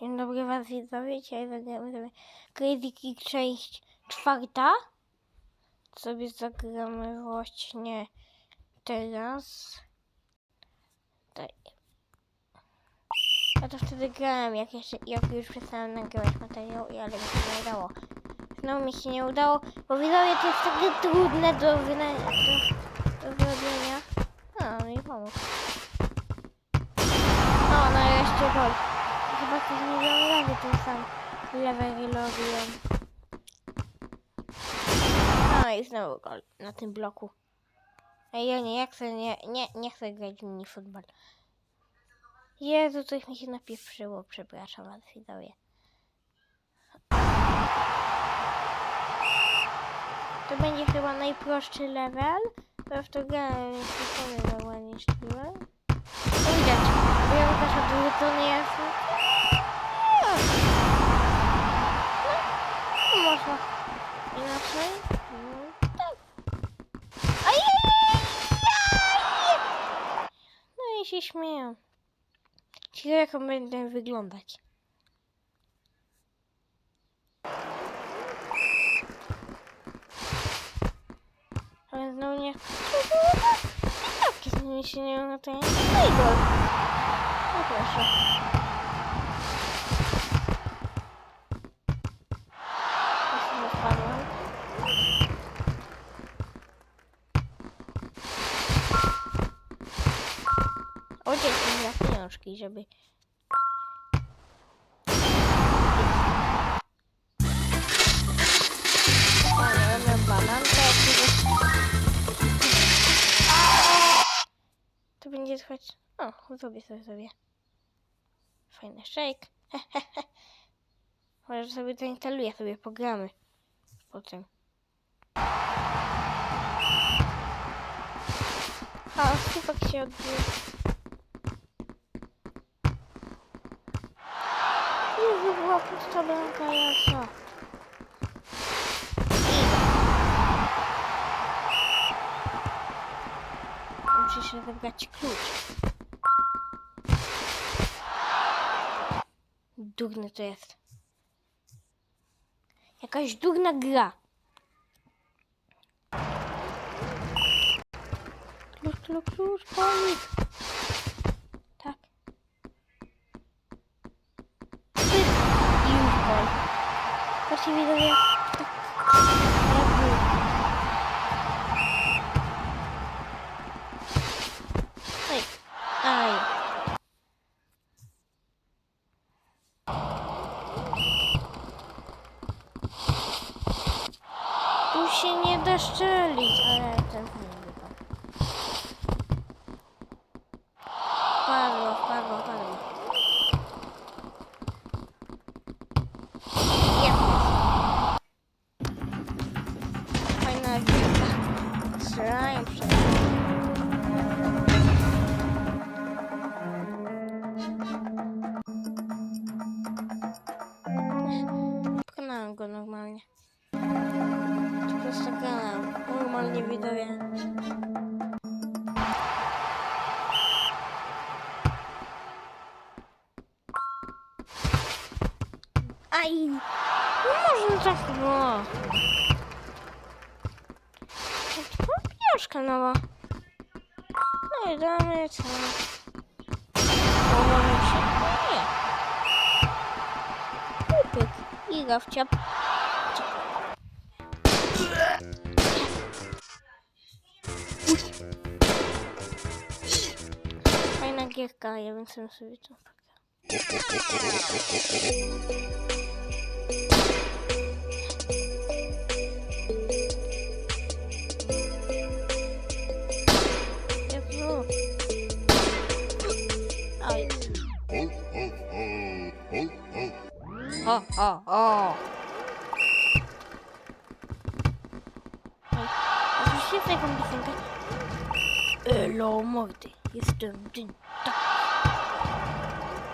Dzień dobry was widzowie, dzisiaj zagramy sobie Crazy Kick część czwarta. Sobie zagramy właśnie teraz. Tutaj. Ja to wtedy grałem, jak, jeszcze, jak już przestałem nagrywać materiał, i ale mi się nie udało. Znowu mi się nie udało, bo widzowie to jest takie trudne do, do, do zrobienia. A, no i pomógł. O, nareszcie gol. Chyba ktoś milion razy ten sam level robiłem. No i znowu gol na tym bloku. Ej, ja nie, ja chcę, nie, nie, nie chcę grać w minifutbol. Jezu, coś mi się napieprzyło, przepraszam was widzowie. To będzie chyba najprostszy level, bo w to grałem, więc nie powiem dokładnie szczerze. Widać, bo ja też odwrócony jestem. Można inaczej. No, tak. No i się śmieją. Ciekawe jak on będę wyglądać. Ale znowu nie... Tak, znowu się nie to. No i gol. No proszę. Pieniążki, żeby... To będzie trwać... O, zrobię sobie sobie. Fajny shake. Może sobie zainstaluję, sobie pogramy. Potem. A, słupek się odbił. Jezu, była pusta bramka, ja co? Muszę się wybrać klucz. Durny to jest. Jakaś durna gra. Klucz, klucz, klucz, pomnik. Tak. Pyk. I już gol. Patrzcie widzowie. Normalnie widzowie. Aj! Można tak było. No, pieniążka nowa. No i damy co? Nie. Pyk. I gawciap. Fajna gierka, ja bym sam sobie to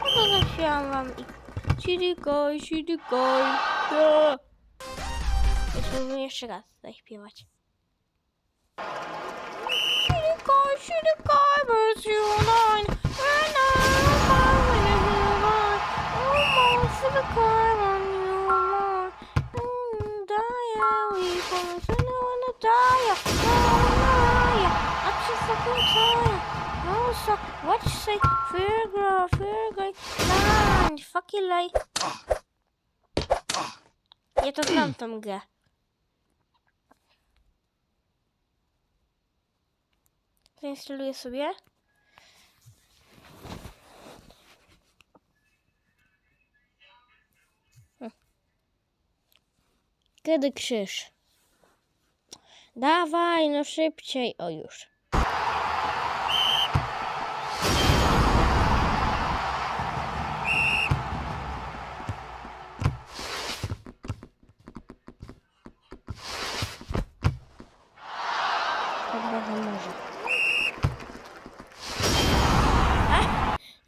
Ondan aşağı anlam. Şirikoy, şirikoy. Ya. Bunu yaşayacağız. Zayıf bir maç. Şirikoy, şirikoy. Versiyon 9. the car on you more. Mm, die, we fall, so no one die. No, die. I'm just fucking tired. Say? Fear girl, fear girl. Land, fucking lay. Ja to znam tą grę. Zainstaluję sobie. Kiedy krzyż? Dawaj, no szybciej. O już.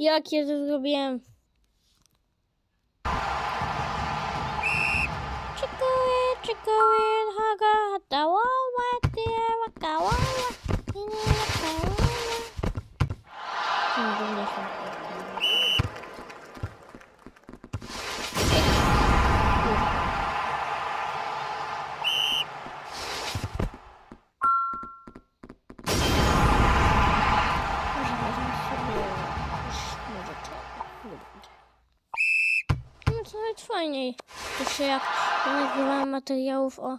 A! Jak ja to zrobiłem? Chikuye, chikuye, haga, tawawa, tiawa, kawawa, to nawet fajniej. Jeszcze jak nagrywałem materiałów o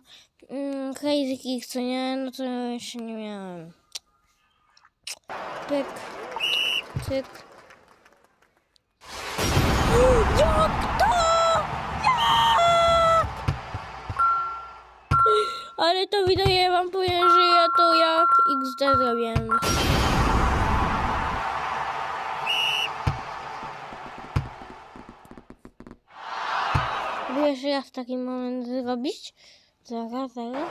mm, Crazy Kick, co nie, no to jeszcze nie miałem. Pyk, cyk. Jak to? Jak? Ale to widać, ja wam powiem, że ja to jak XD zrobiłem. Wiesz, jak taki moment zrobić? Zaraz, zaraz.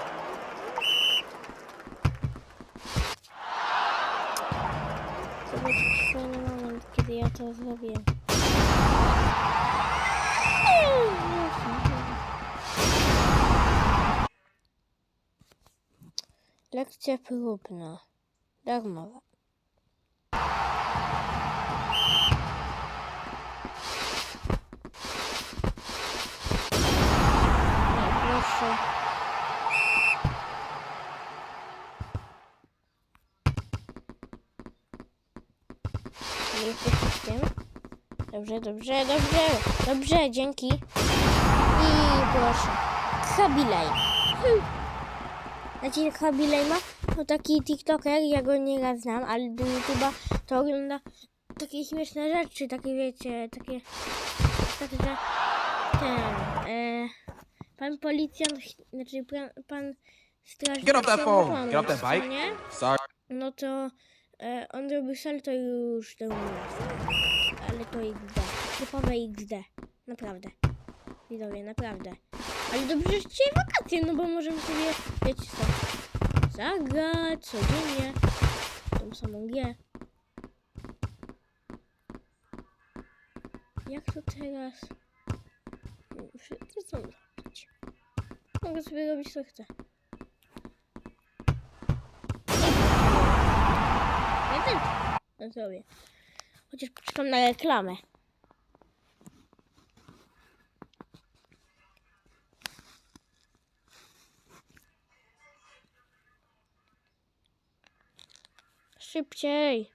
Zobacz fajny moment, kiedy ja to zrobię. Lekcja próbna. Darmowa. Nie, tym? Dobrze, dobrze, dobrze, dobrze, dzięki. I proszę. Habilej. Znaczy Habilej ma to taki TikToker, ja go nie raz znam, ale do YouTube'a to ogląda takie śmieszne rzeczy, takie wiecie, takie, takie ten, e, pan policjant, znaczy pan, pan strażnik Get off that chciał phone. mu pomóc, Get off that co bike. Nie? Sorry. No to e, on robił salto i już mu raz. Ale to XD. Typowe XD. Naprawdę. Widzowie, naprawdę. Ale dobrze, że dzisiaj wakacje, no bo możemy sobie, wiecie co, zagrać codziennie tą samą grę. Jak to teraz? Mam zrobić? Mogę sobie robić co chcę. Nie ten. No zrobię. Chociaż poczekam na reklamę. Szybciej.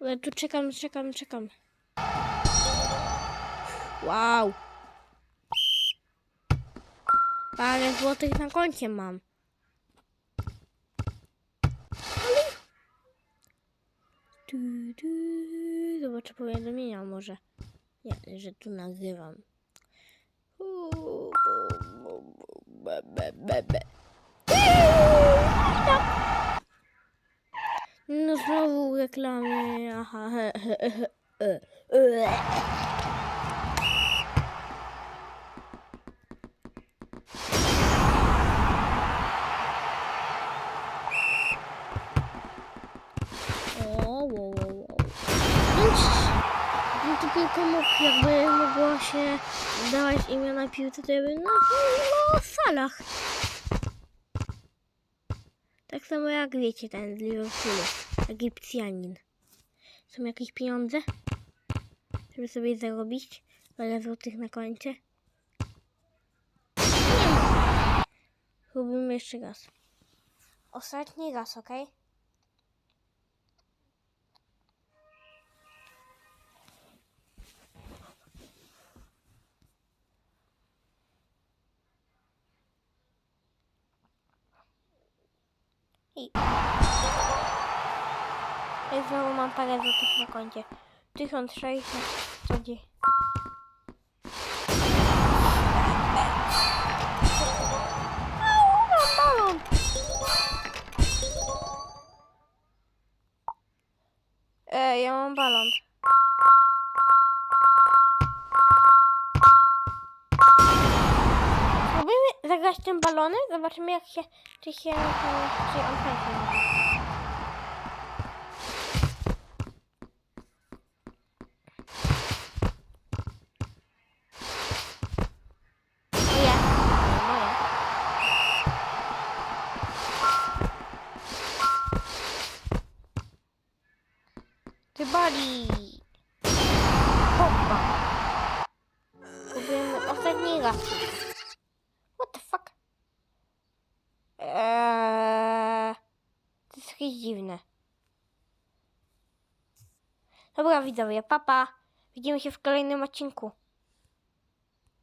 Ja tu czekam, czekam, czekam. Wow. Parę złotych na koncie mam. Tu, tu. Zobaczę powiadomienia może. Nie, że tu nagrywam. Be. No znowu reklamy. Aha. he, he, he, e, to piłka mógł, jakby mogło się dawać imiona piłce, to ja bym na no, salach. Tak samo jak wiecie, ten z Liverpoolu, Egipcjanin. Są jakieś pieniądze, żeby sobie zarobić parę złotych na koncie? Próbujmy jeszcze raz. Ostatni raz, ok? I... I znowu mam parę złotych na koncie. 1600 złotych. Au, mam balon. E, ja mam balon. Zagrać tym balonem, zobaczymy jak się, czy się, czy on pęknie. Ty. Dziwne. Dobra widzowie, papa. Widzimy się w kolejnym odcinku.